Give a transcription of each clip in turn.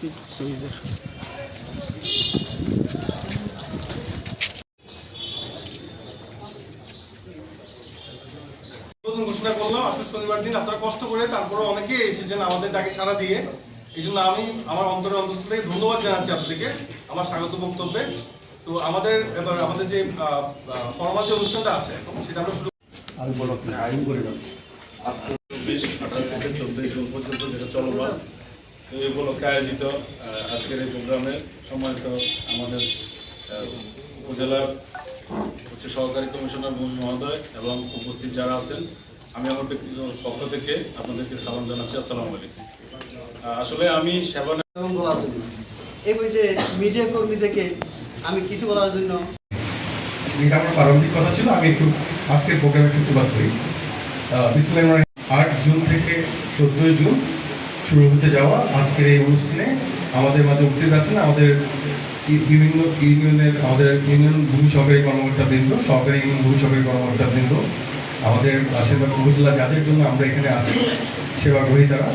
উপস্থিত শহীদদের নতুন ঘোষণা করলাম আসলে শনিবার দিন আপনারা কষ্ট করে তারপরে অনেকে এসেছেন আমাদের ডাকে সাড়া দিয়ে, এই জন্য আমি আমার অন্তরের অন্তস্থ থেকে ধন্যবাদ জানাচ্ছি আপনাদেরকে আমার স্বাগত বক্তব্যে। তো আমাদের এবার আমাদের যে ফর্মাল যে অনুষ্ঠানটা আছে, সেটা আমরা শুরু চব্বিশ আঠারো থেকে চোদ্দই জুন পর্যন্ত যেটা চলমান এই উপলক্ষে আয়োজিত আজকের এই প্রোগ্রামে সম্মানিত আমাদের উপজেলার হচ্ছে সহকারী কমিশনার মুন মহোদয় এবং উপস্থিত যারা আছেন আমি আমার ব্যক্তিগত পক্ষ থেকে আপনাদেরকে সালাম জানাচ্ছি। আসসালামু আলাইকুম। আসলে আমি সেবা বলার জন্য। এই বই যে মিডিয়া কর্মী থেকে আমি কিছু বলার জন্য এটা আমার প্রারম্ভিক কথা ছিল আমি একটু আজকের প্রোগ্রামে সূত্রপাত করি। বিসমুল্লাহ আট জুন থেকে চোদ্দোই জুন শুরু হতে যাওয়া আজকের এই অনুষ্ঠানে আমাদের মাঝে উপস্থিত আছেন আমাদের বিভিন্ন ইউনিয়নের, আমাদের ইউনিয়ন ভূমি সহকারী কর্মকর্তা বৃন্দ সহকারী ইউনিয়ন ভূমি সহকারী কর্মকর্তা বৃন্দ, আমাদের সেবা উপজেলা যাদের জন্য আমরা এখানে আছি সেবা গ্রহীতারা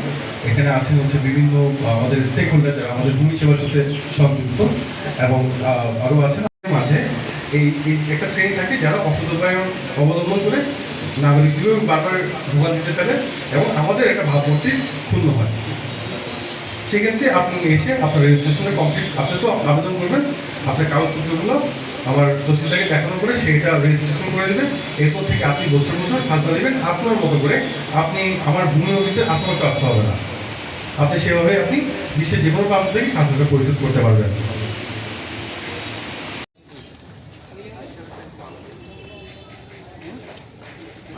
এখানে আছেন হচ্ছে বিভিন্ন, আমাদের স্টেক হোল্ডার যারা আমাদের ভূমি সেবার সাথে সংযুক্ত এবং আরও আছেন। মাঝে এই একটা শ্রেণি থাকে যারা উপায় অবলম্বন করে নাগরিকগুলো বারবার ভোগান দিতে পারে এবং আমাদের একটা ভাবমূর্তি ক্ষুণ্ণ হয়। সেক্ষেত্রে আপনি এসে আপনার রেজিস্ট্রেশনে কমপ্লিট আপনি তো আবেদন করবেন, আপনার কাগজপত্রগুলো আমার তহসিলদারকে দেখানো করে সেটা রেজিস্ট্রেশন করে দেবেন এরপর থেকে আপনি বছর বছর খাজনা দেবেন। আপনার মতো করে আপনি আমার ভূমি অফিসের আশেপাশে আসতে হবে না। আপনি সেভাবে আপনি বিশ্বের যে কোনো প্রান্ত থেকে খাজনাটা পরিশোধ করতে পারবেন।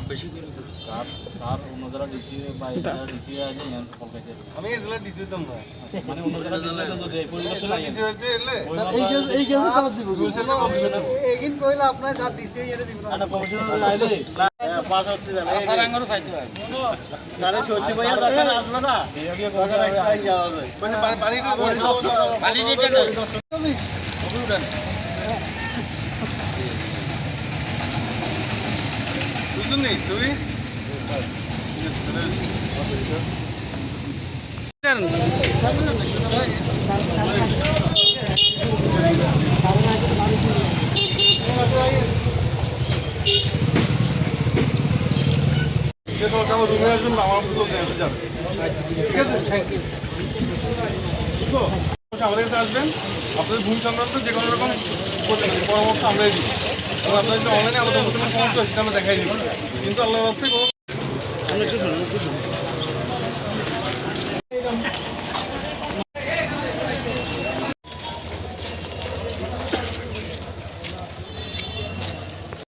বেলতে বেলতে ছবি তুলো স্যার অন্য যারা ডিসি বা যারা ডিসি আছে ইয়ান ফল পাইছে আমি এই জেলার ডিসি দিতাম না মানে অন্য যারা ডিসি যদি এই পরিবেশন নাই ডিসি হইতে এলে এই কেস এই কেস কাজ দিব কমিশনার এগিন কইলা আপনার স্যার ডিসি এর দিব না একটা প্রফেশনাল আইলে পাস হতে যাবে স্যার আঙ্গুর সাইড হয় স্যার সরষে ভাইয়া দরকার আসবে না এই কথা একটাই যাবে মানে পানি পানি পানি নিতে গেল বুঝছেন নি তুমি আমার রুমে আসবেন আমার মতো যাবে। ঠিক আছে? আমাদের কাছে আসবেন। আপনাদের ভূমি সংক্রান্ত যে কোনো রকম পরামর্শ আমরাই দিই। এবং আপনাদের যে অনলাইনে আলাদা কোনো সমস্যা সেটা দেখাই দিব কিন্তু আল্লাহ বাস্তে কোনো